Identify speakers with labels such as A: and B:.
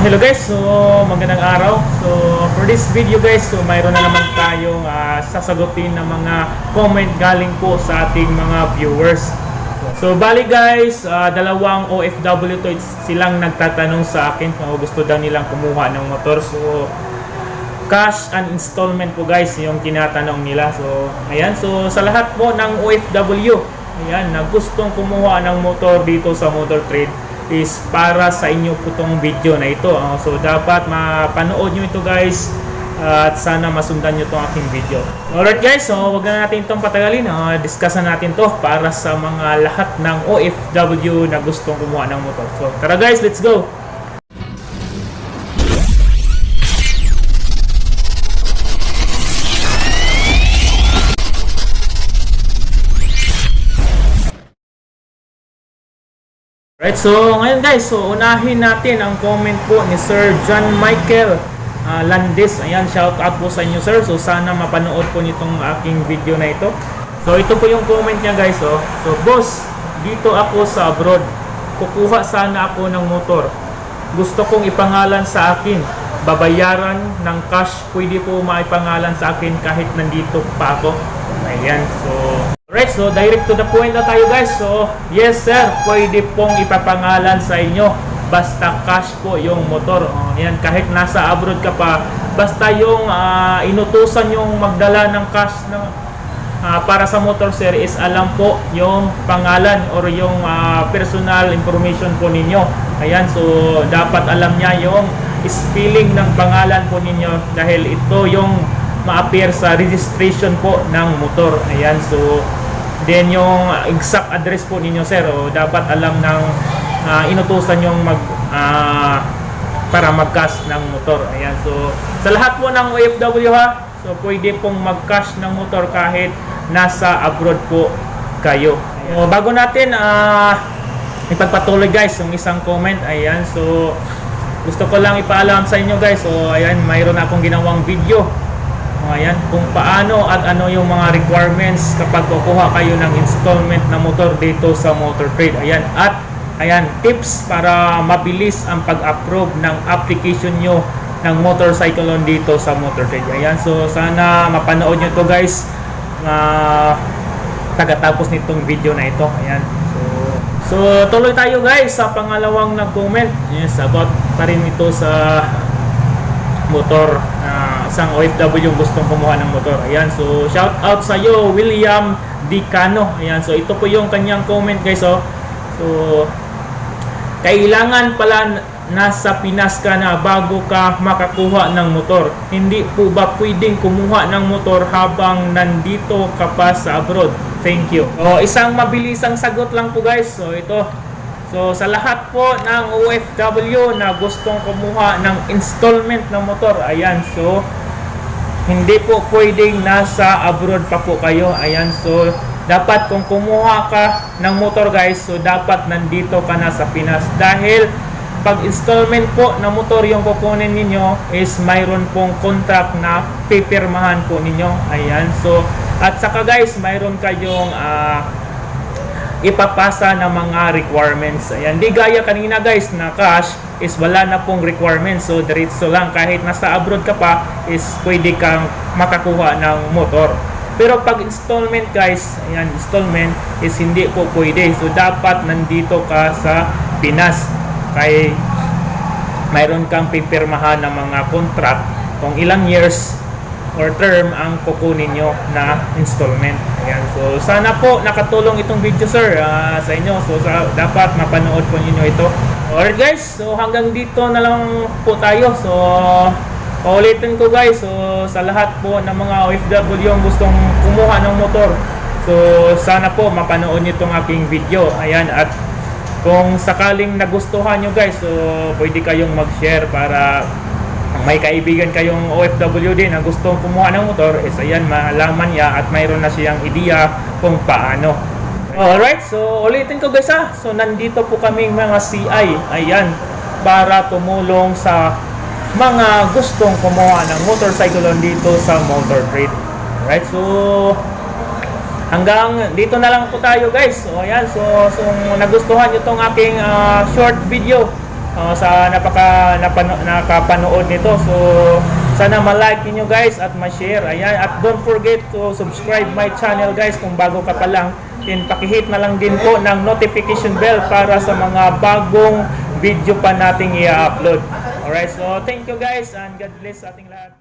A: hello guys, so magandang araw. So for this video guys, so mayroon na naman tayong ah, sasagutin ng mga comment galing po sa ating mga viewers. So bali guys, ah, dalawang OFW to silang nagtatanong sa akin kung gusto daw nilang kumuha ng motor. So cash and installment po guys yung tinatanong nila. So ayan, so sa lahat po ng OFW, ayan, na gustong kumuha ng motor dito sa Motor Trade is para sa inyo po tong video na ito. Ah, so dapat mapanood nyo ito guys at sana masundan nyo itong aking video. Alright guys, so wag na natin itong patagalin. Uh, discussan natin to para sa mga lahat ng OFW na gustong kumuha ng motor. So tara guys, let's go! Right, so ngayon guys, so unahin natin ang comment po ni Sir John Michael ah, Landis. Ayan, shout out po sa inyo sir. So sana mapanood po nitong aking video na ito. So ito po yung comment niya guys. Oh. So boss, dito ako sa abroad. Kukuha sana ako ng motor. Gusto kong ipangalan sa akin. Babayaran ng cash. Pwede po maipangalan sa akin kahit nandito pa ako. Ayan, so Alright, so direct to the point na tayo guys. So, yes sir, pwede pong ipapangalan sa inyo. Basta cash po yung motor. Oh, yan, kahit nasa abroad ka pa, basta yung ah, inutusan yung magdala ng cash ng ah, para sa motor sir is alam po yung pangalan or yung ah, personal information po ninyo. Ayan, so dapat alam niya yung spelling ng pangalan po ninyo dahil ito yung ma-appear sa registration po ng motor. Ayan, so then yung exact address po ninyo sir, o dapat alam ng ah, inutusan yung mag ah, para mag-cash ng motor. Ayan, so sa lahat po ng OFW ha, so pwede pong mag-cash ng motor kahit nasa abroad po kayo. So, bago natin ah ipagpatuloy guys yung isang comment, ayan, so gusto ko lang ipaalam sa inyo guys, so ayan, mayroon akong ginawang video o, Ayan, kung paano at ano yung mga requirements kapag kukuha kayo ng installment na motor dito sa Motor Trade. Ayan, at ayan, tips para mabilis ang pag-approve ng application nyo ng motorcycle loan dito sa Motor Trade. Ayan, so sana mapanood nyo to guys na tagatapos nitong video na ito. Ayan, so So, tuloy tayo guys sa pangalawang nag-comment. Yes, about pa rin ito sa motor isang OFW yung gustong kumuha ng motor. Ayan, so shout out sa iyo William Dicano. Ayan, so ito po yung kanyang comment guys. Oh. So kailangan pala nasa Pinas ka na bago ka makakuha ng motor. Hindi po ba pwedeng kumuha ng motor habang nandito ka pa sa abroad? Thank you. O, isang mabilisang sagot lang po guys. So ito, So sa lahat po ng OFW na gustong kumuha ng installment ng motor, ayan, so hindi po pwedeng nasa abroad pa po kayo. Ayan, so dapat kung kumuha ka ng motor guys, so dapat nandito ka na sa Pinas dahil pag installment po na motor yung kukunin ninyo is mayroon pong contract na pipirmahan po ninyo. Ayan, so at saka guys, mayroon kayong ah, ipapasa ng mga requirements. Ayan, di gaya kanina guys na cash is wala na pong requirements. So diretso lang kahit nasa abroad ka pa is pwede kang makakuha ng motor. Pero pag installment guys, ayan, installment is hindi po pwede. So dapat nandito ka sa Pinas. Kay mayroon kang pipirmahan ng mga contract kung ilang years or term ang kukunin nyo na installment. Ayan. So, sana po nakatulong itong video sir ah, sa inyo. So, sa, dapat mapanood po ninyo ito. Alright guys, so hanggang dito na lang po tayo. So, paulitin ko guys. So, sa lahat po ng mga OFW yung gustong kumuha ng motor. So, sana po mapanood nyo itong aking video. Ayan, at kung sakaling nagustuhan nyo guys, so pwede kayong mag-share para kung may kaibigan kayong OFW din na gustong kumuha ng motor, is ayan, malaman niya at mayroon na siyang ideya kung paano. Alright, so ulitin ko guys ha. So nandito po kaming mga CI, ayan, para tumulong sa mga gustong kumuha ng motorcycle dito sa Motor Trade. Alright, so hanggang dito na lang po tayo guys. So ayan, so, so nagustuhan nyo tong aking ah, short video, uh, sa napaka napano, nakapanood nito. So sana ma-like niyo guys at ma-share. Ayan at don't forget to subscribe my channel guys kung bago ka pa lang. Then pakihit na lang din po ng notification bell para sa mga bagong video pa nating i-upload. Alright, so thank you guys and God bless sa ating lahat.